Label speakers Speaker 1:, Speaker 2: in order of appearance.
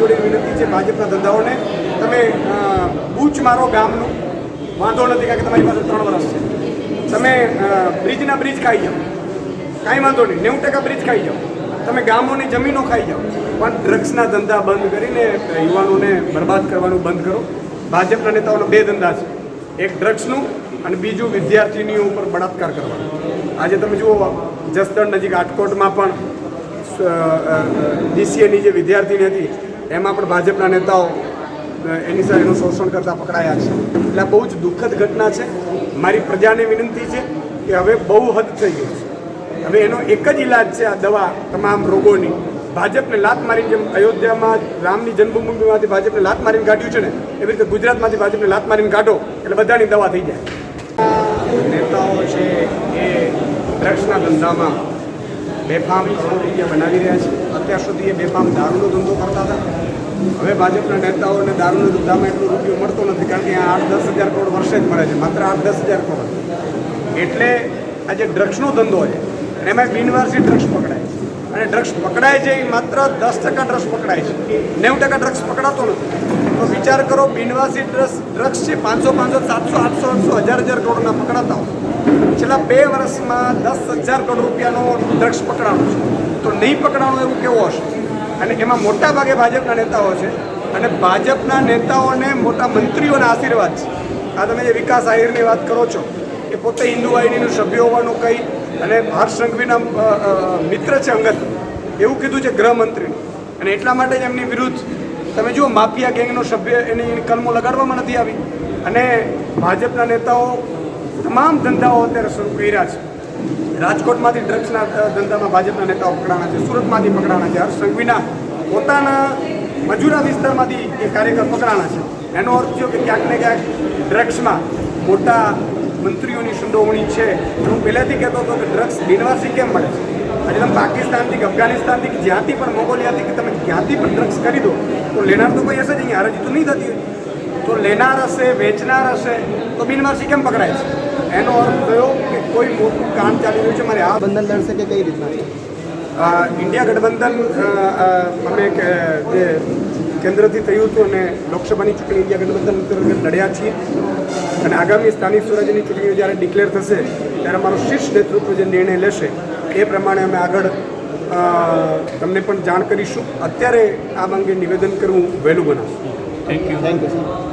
Speaker 1: જોડે વિનંતી છે ભાજપના ધંધાઓને. તમે બૂચ મારો ગામનું. વાંધો નથી કારણ કે તમારી પાસે ત્રણ વર્ષ છે. તમે બ્રિજના બ્રિજ ખાઈ જાઓ. કાંઈ વાંધો નહીં. નેવું ટકા બ્રિજ ખાઈ જાઓ. તમે ગામોની જમીનો ખાઈ જાઓ. પણ ડ્રગ્સના ધંધા બંધ કરીને, યુવાનોને બરબાદ કરવાનું બંધ કરો. ભાજપના નેતાઓનો બે ધંધા છે. એક ડ્રગ્સનું અને બીજું વિદ્યાર્થીનીઓ ઉપર બળાત્કાર કરવાનો. આજે તમે જુઓ, જસદણ નજીક આટકોટમાં પણ ડીસીએની જે વિદ્યાર્થીની હતી એમાં પણ ભાજપના નેતાઓ એની સાથે એનું શોષણ કરતા પકડાયા છે. એટલે બહુ જ દુઃખદ ઘટના છે. મારી પ્રજાને વિનંતી છે કે હવે બહુ હદ થઈ ગઈ છે. હવે એનો એક જ ઈલાજ છે આ દવા તમામ રોગોની. ભાજપને લાત મારીને જેમ અયોધ્યામાં રામની જન્મભૂમિમાંથી ભાજપને લાત મારીને કાઢ્યું છે ને, એવી રીતે ગુજરાતમાંથી ભાજપને લાત મારીને કાઢો, એટલે બધાની દવા થઈ જાય. નેતાઓ છે એ ડ્રગ્સના ધંધામાં બેફામ કરોડો રૂપિયા બનાવી રહ્યા છે. અત્યાર સુધી એ બેફામ દારૂનો ધંધો કરતા હતા. હવે ભાજપના નેતાઓને દારૂના ધંધામાં એટલો રૂપિયો મળતો નથી, કારણ કે આ આઠ દસ હજાર કરોડ વર્ષે જ મળે છે, માત્ર આઠ દસ હજાર કરોડ. એટલે આ જે ડ્રગ્સનો ધંધો છે અને એમાં બિનવારસી ડ્રગ્સ પકડાય છે. અને ડ્રગ્સ પકડાય છે એ માત્ર દસ ટકા ડ્રગ્સ પકડાય છે. નેવું ટકા ડ્રગ્સ પકડાતો નથી. તો વિચાર કરો બિનવાસી ડ્રગ્સ ડ્રગ્સ છે પાંચસો પાંચસો, સાતસો, આઠસો આઠસો, હજાર હજાર કરોડના પકડાતા હોય, છેલ્લા બે વર્ષમાં દસ હજાર કરોડ રૂપિયાનો ડ્રગ્સ પકડાણો છે. તો નહીં પકડાણો એવું કેવું હશે? અને એમાં મોટા ભાગે ભાજપના નેતાઓ છે. અને ભાજપના નેતાઓને મોટા મંત્રીઓના આશીર્વાદ છે. આ તમે જે વિકાસ આહિરની વાત કરો છો એ પોતે હિન્દુ વાહિનીનું સભ્ય હોવાનું કહી અને ભારત સંઘવીના મિત્ર છે અંગત, એવું કીધું છે ગૃહમંત્રી અને એટલા માટે જ એમની વિરુદ્ધ, તમે જુઓ, માફિયા ગેંગનો સભ્ય એની કલમો લગાડવામાં નથી આવી. અને ભાજપના નેતાઓ તમામ ધંધાઓ અત્યારે શરૂ કર્યા છે. રાજકોટમાંથી ડ્રગ્સના ધંધામાં ભાજપના નેતાઓ પકડાણા છે, સુરતમાંથી પકડાણા છે હર્ષ સંઘવીના પોતાના મજૂરા વિસ્તારમાંથી એ કાર્યકર પકડાણા છે. એનો અર્થ થયો કે ક્યાંક ને ક્યાંક ડ્રગ્સમાં મોટા મંત્રીઓની સંડોવણી છે. હું પહેલાંથી કહેતો હતો કે ડ્રગ્સ બિનવાસી કેમ મળે છે? આજે તમે પાકિસ્તાનથી કે અફઘાનિસ્તાનથી કે જ્યાંથી પણ મોગોલિયાથી કે તમે જ્યાંથી પણ ડ્રગ્સ કરી દો તો લેનાર તો કોઈ હશે જ અહીંયા હરજી તો નહીં થતી હોય. તો લેનાર હશે વેચનાર હશે તો બિનવાસી કેમ પકડાય છે? એનો અર્થ થયો કે કોઈ મોટું કામ ચાલી રહ્યું છે. મારે આ
Speaker 2: બંધન લડશે કે કઈ રીતના?
Speaker 1: ઇન્ડિયા ગઠબંધન અમે જે કેન્દ્રથી થયું હતું અને લોકસભાની ચૂંટણી ઇન્ડિયા ગઠબંધન અંતર્ગત લડ્યા છીએ. અને આગામી સ્થાનિક સ્વરાજ્યની ચૂંટણીઓ જ્યારે ડિક્લેર થશે ત્યારે અમારું શીર્ષ નેતૃત્વ જે નિર્ણય લેશે એ પ્રમાણે અમે આગળ તમને પણ જાણ કરીશું. અત્યારે આ અંગે નિવેદન કરવું વહેલું બનાવું.
Speaker 3: Thank you
Speaker 2: thank you sir